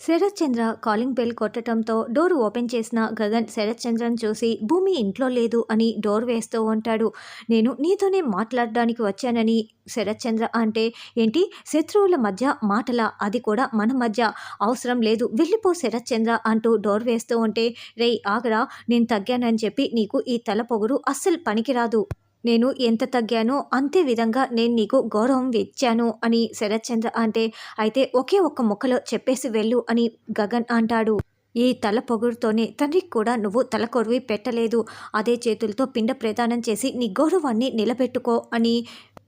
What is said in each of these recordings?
Sarath Chandra calling bell కొట్టడంతో door open చేసిన గగన్ శరత్ చంద్రను చూసి భూమి ఇంట్లో లేదు అని డోర్ వేస్తూ ఉంటాడు. నేను నీతోనే మాట్లాడడానికి వచ్చానని శరత్ చంద్ర అంటే ఏంటి? శత్రువుల మధ్య మాటల? అది కూడా మన మధ్య. అవసరం లేదు. వెళ్ళిపో శరత్ చంద్ర అంటూ డోర్ వేస్తూ ఉంటే రేయ్ ఆగరా. నేను తగ్గానని చెప్పి నీకు ఈ తల పొగురు అస్సలు పనికిరాదు. నేను ఎంత తగ్గానో అంతే విధంగా నేను నీకు గౌరవం ఇచ్చాను అని శరత్చంద్ర అంటే అయితే ఒకే ఒక్క ముక్కలో చెప్పేసి వెళ్ళు అని గగన్ అంటాడు. ఈ తల పొగుడుతోనే తండ్రికి కూడా నువ్వు తల కొరివి పెట్టలేదు. అదే చేతులతో పిండ ప్రదానం చేసి నీ గౌరవాన్ని నిలబెట్టుకో అని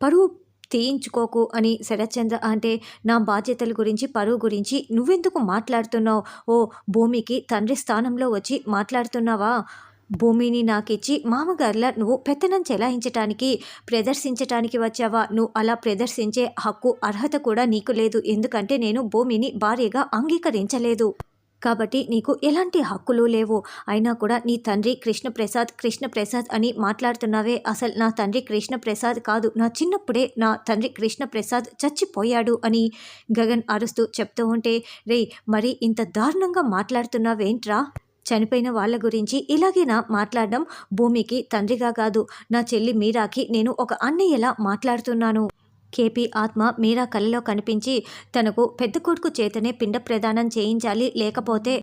పరువు తీయించుకోకు అని శరత్చంద్ర అంటే నా బాధ్యతల గురించి పరువు గురించి నువ్వెందుకు మాట్లాడుతున్నావు? ఓ భూమికి తండ్రి స్థానంలో వచ్చి మాట్లాడుతున్నావా? భూమిని నాకిచ్చి మామగారిలా నువ్వు పెత్తనం చెలాయించటానికి ప్రదర్శించటానికి వచ్చావా? నువ్వు అలా ప్రదర్శించే హక్కు అర్హత కూడా నీకు లేదు. ఎందుకంటే నేను భూమిని భార్యగా అంగీకరించలేదు. కాబట్టి నీకు ఎలాంటి హక్కులు లేవు. అయినా కూడా నీ తండ్రి కృష్ణప్రసాద్ కృష్ణప్రసాద్ అని మాట్లాడుతున్నావే. అసలు నా తండ్రి కృష్ణప్రసాద్ కాదు. నా చిన్నప్పుడే నా తండ్రి కృష్ణప్రసాద్ చచ్చిపోయాడు అని గగన్ అరుస్తూ చెప్తూ ఉంటే రే మరి ఇంత దారుణంగా మాట్లాడుతున్నావేంట్రా? చనిపోయిన వాళ్ళ గురించి ఇలాగేనా మాట్లాడడం భూమికి తండ్రిగా కాదు. నా చెల్లి మీరాకి నేను ఒక అన్నయ్యలా మాట్లాడుతున్నాను. కేపీ ఆత్మ మీరా కలలో కనిపించి తనకు పెద్ద కొడుకు చేతనే పిండ ప్రదానం చేయించాలి లేకపోతే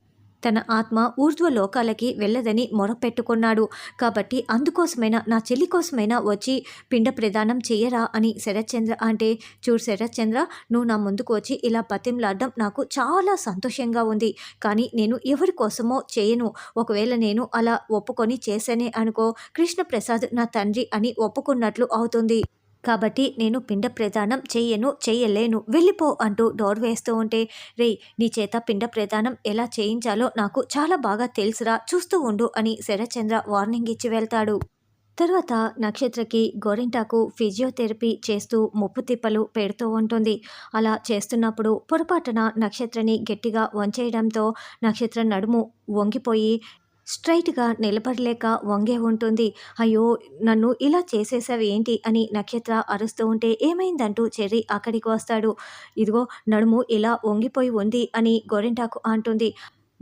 తన ఆత్మ ఊర్ధ్వ లోకాలకి వెళ్ళదని మొరపెట్టుకున్నాడు. కాబట్టి అందుకోసమైనా నా చెల్లి కోసమైనా వచ్చి పిండ ప్రదానం చెయ్యరా అని శరత్చంద్ర అంటే చూడు శరత్చంద్ర నువ్వు నా ముందుకు వచ్చి ఇలా పతింలాడడం నాకు చాలా సంతోషంగా ఉంది. కానీ నేను ఎవరి కోసమో చేయను. ఒకవేళ నేను అలా ఒప్పుకొని చేశానే అనుకో కృష్ణప్రసాద్ నా తండ్రి అని ఒప్పుకున్నట్లు అవుతుంది. కాబట్టి నేను పిండ ప్రదానం చేయను చేయలేను వెళ్ళిపో అంటూ డోర్ వేస్తూ ఉంటే రే నీ చేత పిండ ప్రదానం ఎలా చేయించాలో నాకు చాలా బాగా తెలుసురా చూస్తూ ఉండు అని శరచంద్ర వార్నింగ్ ఇచ్చి వెళ్తాడు. తర్వాత నక్షత్రకి గోరింటాకు ఫిజియోథెరపీ చేస్తూ ముప్పు తిప్పలు పెడుతూ ఉంటుంది. అలా చేస్తున్నప్పుడు పొరపాటున నక్షత్రని గట్టిగా వంచేయడంతో నక్షత్ర నడుము వంగిపోయి స్ట్రైట్గా నిలబడలేక వంగే ఉంటుంది. అయ్యో నన్ను ఇలా చేసేసావు ఏంటి? అని నక్షత్ర అరుస్తూ ఉంటే ఏమైందంటూ చెర్రి అక్కడికి వస్తాడు. ఇదిగో నడుము ఇలా వంగిపోయి ఉంది అని గోరింటాకు అంటుంది.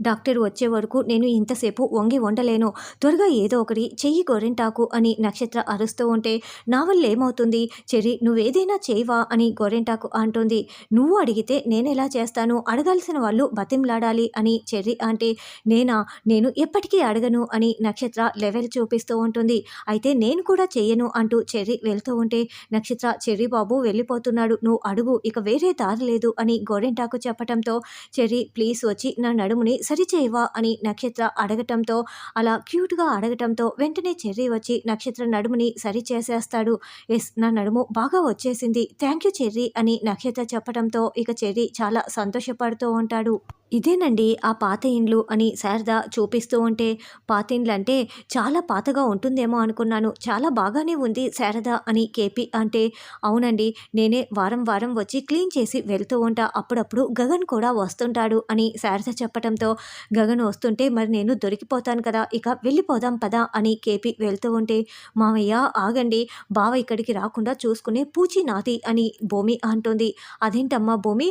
డాక్టర్ వచ్చే వరకు నేను ఇంతసేపు వంగి వండలేను. త్వరగా ఏదో ఒకటి చెయ్యి గోరెంటాకు అని నక్షత్ర అరుస్తూ ఉంటే నా వల్ల ఏమవుతుంది? చెరి నువ్వేదైనా చేయవా? అని గోరెంటాకు అంటుంది. నువ్వు అడిగితే నేను ఎలా చేస్తాను? అడగాల్సిన వాళ్ళు బతింలాడాలి అని చెర్రి అంటే నేనా? నేను ఎప్పటికీ అడగను అని నక్షత్ర లెవెల్ చూపిస్తూ ఉంటుంది. అయితే నేను కూడా చెయ్యను అంటూ చెర్రి వెళ్తూ ఉంటే నక్షత్ర చెర్రి బాబు వెళ్ళిపోతున్నాడు. నువ్వు అడుగు ఇక వేరే దారి లేదు అని గోరెంటాకు చెప్పటంతో చెర్రి ప్లీజ్ వచ్చి నా నడుముని సరిచేయవా అని నక్షత్ర అడగటంతో అలా క్యూట్గా అడగటంతో వెంటనే చెర్రీ వచ్చి నక్షత్ర నడుముని సరి చేసేస్తాడు ఎస్ నా నడుము బాగా వచ్చేసింది. థ్యాంక్ యూ చెర్రీ అని నక్షత్ర చెప్పడంతో ఇక చెర్రీ చాలా సంతోషపడుతూ ఉంటాడు. ఇదేనండి ఆ పాత ఇండ్లు అని శారద చూపిస్తూ ఉంటే పాత ఇండ్లు అంటే చాలా పాతగా ఉంటుందేమో అనుకున్నాను. చాలా బాగానే ఉంది శారద అని కేపీ అంటే అవునండి నేనే వారం వారం వచ్చి క్లీన్ చేసి వెళ్తూ ఉంటా. అప్పుడప్పుడు గగన్ కూడా వస్తుంటాడు అని శారద చెప్పడంతో గగన్ వస్తుంటే మరి నేను దొరికిపోతాను కదా ఇక వెళ్ళిపోదాం పదా అని కేపీ వెళ్తూ ఉంటే మామయ్య ఆగండి బావ ఇక్కడికి రాకుండా చూసుకునే పూచి నాది అని భూమి అంటుంది. అదేంటమ్మా భూమి?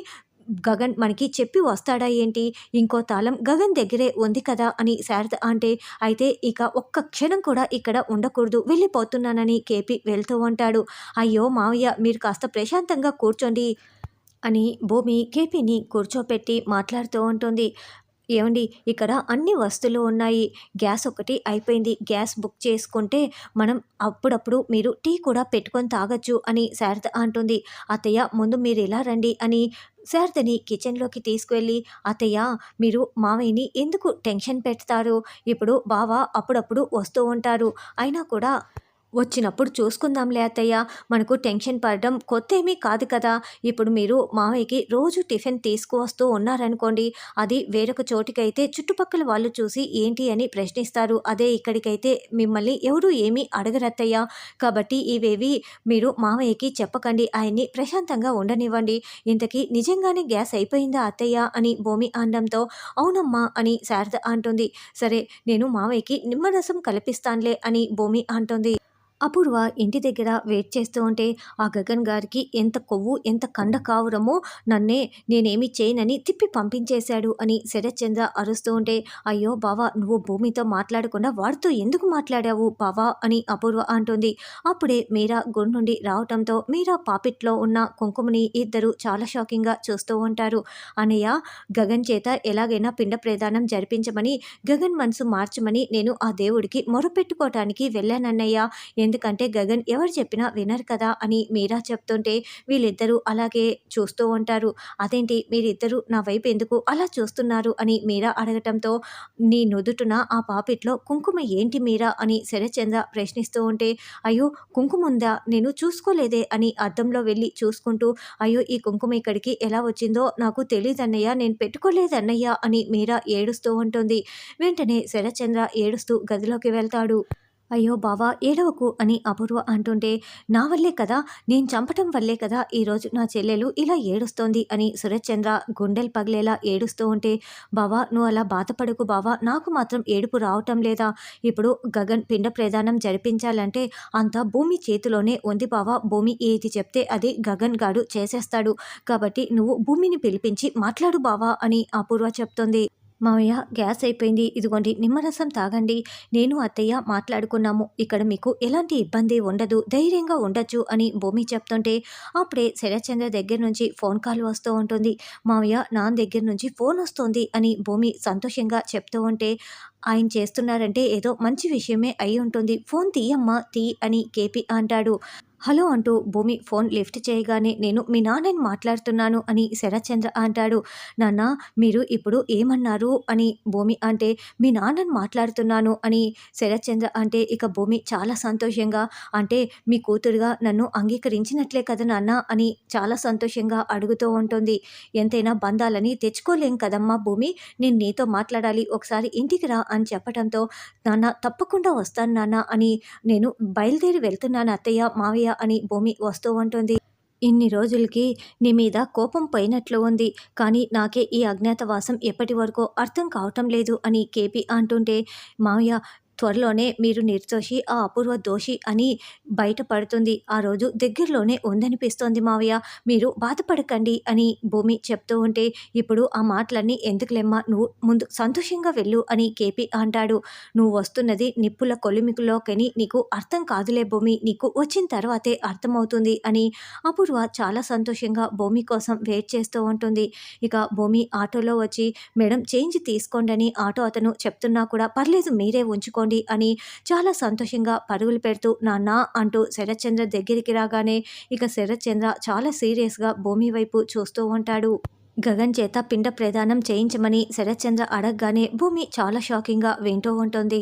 గగన్ మనకి చెప్పి వస్తాడా ఏంటి? ఇంకో తాళం గగన్ దగ్గరే ఉంది కదా అని శారద అంటే అయితే ఇక ఒక్క క్షణం కూడా ఇక్కడ ఉండకూడదు వెళ్ళిపోతున్నానని కేపీ వెళ్తూ ఉంటాడు. అయ్యో మావయ్య మీరు కాస్త ప్రశాంతంగా కూర్చోండి అని భూమి కేపీని కూర్చోపెట్టి మాట్లాడుతూ ఉంటుంది. ఏమండి ఇక్కడ అన్ని వస్తువులు ఉన్నాయి. గ్యాస్ ఒకటి అయిపోయింది. గ్యాస్ బుక్ చేసుకుంటే మనం అప్పుడప్పుడు మీరు టీ కూడా పెట్టుకొని తాగొచ్చు అని శారద అంటుంది. అత్తయ్య ముందు మీరు ఇలా రండి అని శారదని కిచెన్లోకి తీసుకువెళ్ళి అత్తయ్య మీరు మామయ్యని ఎందుకు టెన్షన్ పెడతారు? ఇప్పుడు బావ అప్పుడప్పుడు వస్తూ ఉంటారు. అయినా కూడా వచ్చినప్పుడు చూసుకుందాంలే అత్తయ్య. మనకు టెన్షన్ పడడం కొత్త ఏమీ కాదు కదా. ఇప్పుడు మీరు మామయ్యకి రోజు టిఫిన్ తీసుకువస్తూ ఉన్నారనుకోండి అది వేరొక చోటికైతే చుట్టుపక్కల వాళ్ళు చూసి ఏంటి అని ప్రశ్నిస్తారు. అదే ఇక్కడికైతే మిమ్మల్ని ఎవరు ఏమీ అడగరత్తయ్య కాబట్టి ఇవేవి మీరు మామయ్యకి చెప్పకండి. ఆయన్ని ప్రశాంతంగా ఉండనివ్వండి. ఇంతకీ నిజంగానే గ్యాస్ అయిపోయిందా అత్తయ్య? అని భూమి అనడంతో అవునమ్మా అని శారద అంటుంది. సరే నేను మామయ్యకి నిమ్మరసం కల్పిస్తానులే అని భూమి అంటుంది. అపూర్వ ఇంటి దగ్గర వెయిట్ చేస్తూ ఉంటే ఆ గగన్ గారికి ఎంత కొవ్వు ఎంత కండ కావురమో నన్నే నేనేమి చేయనని తిప్పి పంపించేశాడు అని శరత్చంద్ర అరుస్తూ ఉంటే అయ్యో బావా నువ్వు భూమితో మాట్లాడకుండా వాడితో ఎందుకు మాట్లాడావు బావా? అని అపూర్వ అంటుంది. అప్పుడే మీరా గుడి నుండి రావటంతో మీరా పాపిట్లో ఉన్న కుంకుమని ఇద్దరు చాలా షాకింగ్గా చూస్తూ ఉంటారు. అనయ్య గగన్ చేత ఎలాగైనా పిండ ప్రదానం జరిపించమని గగన్ మనసు మార్చమని నేను ఆ దేవుడికి మొరపెట్టుకోవటానికి వెళ్ళానన్నయ్య. ఎందుకంటే గగన్ ఎవరు చెప్పినా వినరు కదా అని మీరా చెప్తుంటే వీళ్ళిద్దరూ అలాగే చూస్తూ ఉంటారు. అదేంటి మీరిద్దరూ నా వైపు ఎందుకు అలా చూస్తున్నారు అని మీరా అడగటంతో నీ నుదుటున ఆ పాపిట్లో కుంకుమ ఏంటి మీరా అని శరచంద్ర ప్రశ్నిస్తూ ఉంటే అయ్యో కుంకుమ ఉందా? నేను చూసుకోలేదే అని అద్దంలో వెళ్ళి చూసుకుంటూ అయ్యో ఈ కుంకుమ ఇక్కడికి ఎలా వచ్చిందో నాకు తెలియదన్నయ్య నేను పెట్టుకోలేదన్నయ్య అని మీరా ఏడుస్తూ ఉంటుంది. వెంటనే శరచంద్ర ఏడుస్తూ గదిలోకి వెళ్తాడు. అయ్యో బావా ఏడవకు అని అపూర్వ అంటుంటే నా వల్లే కదా నేను చంపటం వల్లే కదా ఈరోజు నా చెల్లెలు ఇలా ఏడుస్తోంది అని సురచంద్ర గుండెలు పగిలేలా ఏడుస్తూ ఉంటే బావా నువ్వు అలా బాధపడకు బావా నాకు మాత్రం ఏడుపు రావటం లేదా? ఇప్పుడు గగన్ పిండ ప్రదానం జరిపించాలంటే అంతా భూమి చేతిలోనే ఉంది బావా భూమి ఏది చెప్తే అది గగన్ గాడు చేసేస్తాడు. కాబట్టి నువ్వు భూమిని పిలిపించి మాట్లాడు బావా అని అపూర్వ చెప్తుంది. మామయ్య గ్యాస్ అయిపోయింది. ఇదిగోండి నిమ్మరసం తాగండి. నేను అత్తయ్య మాట్లాడుకున్నాము. ఇక్కడ మీకు ఎలాంటి ఇబ్బంది ఉండదు ధైర్యంగా ఉండొచ్చు అని భూమి చెప్తుంటే అప్పుడే శరత్చంద్ర దగ్గర నుంచి ఫోన్ కాల్ వస్తూ ఉంటుంది. మావయ్య నాన్న దగ్గర నుంచి ఫోన్ వస్తుంది అని భూమి సంతోషంగా చెప్తూ ఉంటే ఆయన చేస్తున్నారంటే ఏదో మంచి విషయమే అయి ఉంటుంది. ఫోన్ తీయమ్మా తీ అని కేపీ అంటాడు. హలో అంటూ భూమి ఫోన్ లిఫ్ట్ చేయగానే నేను మీ నాన్నని మాట్లాడుతున్నాను అని శరత్చంద్ర అంటాడు. నాన్న మీరు ఇప్పుడు ఏమన్నారు? అని భూమి అంటే మీ నాన్నని మాట్లాడుతున్నాను అని శరత్చంద్ర అంటే ఇక భూమి చాలా సంతోషంగా అంటే మీ కూతురుగా నన్ను అంగీకరించినట్లే కదా నాన్న? అని చాలా సంతోషంగా అడుగుతూ ఉంటుంది. ఎంతైనా బంధాలని తెచ్చుకోలేం కదమ్మా భూమి నేను నీతో మాట్లాడాలి ఒకసారి ఇంటికి రా అని చెప్పడంతో నాన్న తప్పకుండా వస్తాను నాన్న అని నేను బయలుదేరి వెళ్తున్నాను అత్తయ్య మావయ్య అని భూమి వస్తూ ఉంటుంది. ఇన్ని రోజులకి నీ మీద కోపం పోయినట్లు ఉంది. కానీ నాకే ఈ అజ్ఞాతవాసం ఎప్పటి వరకు అర్థం కావటం లేదు అని కేపీ అంటుంటే మావయ్య త్వరలోనే మీరు నిర్దోషి ఆ అపూర్వ దోషి అని బయటపడుతుంది. ఆ రోజు దగ్గరలోనే ఉందనిపిస్తోంది మావయ్య. మీరు బాధపడకండి అని భూమి చెప్తూ ఉంటే ఇప్పుడు ఆ మాటలన్నీ ఎందుకులేమ్మా? నువ్వు ముందు సంతోషంగా వెళ్ళు అని కేపీ అంటాడు. నువ్వు వస్తున్నది నిప్పుల కొలిమికులోకని నీకు అర్థం కాదులే భూమి. నీకు వచ్చిన తర్వాతే అర్థమవుతుంది అని అపూర్వ చాలా సంతోషంగా భూమి కోసం వెయిట్ చేస్తూ ఉంటుంది. ఇక భూమి ఆటోలో వచ్చి మేడం చేంజ్ తీసుకోండి అని ఆటో అతను చెప్తున్నా కూడా పర్లేదు మీరే ఉంచుకోండి అని చాలా సంతోషంగా పరుగులు పెడుతూ నాన్న అంటూ శరత్చంద్ర దగ్గరికి రాగానే ఇక శరత్చంద్ర చాలా సీరియస్గా భూమి వైపు చూస్తూ ఉంటాడు. గగన్ చేత పిండ ప్రదానం చేయించమని శరత్చంద్ర అడగగానే భూమి చాలా షాకింగ్గా వింటూ ఉంటుంది.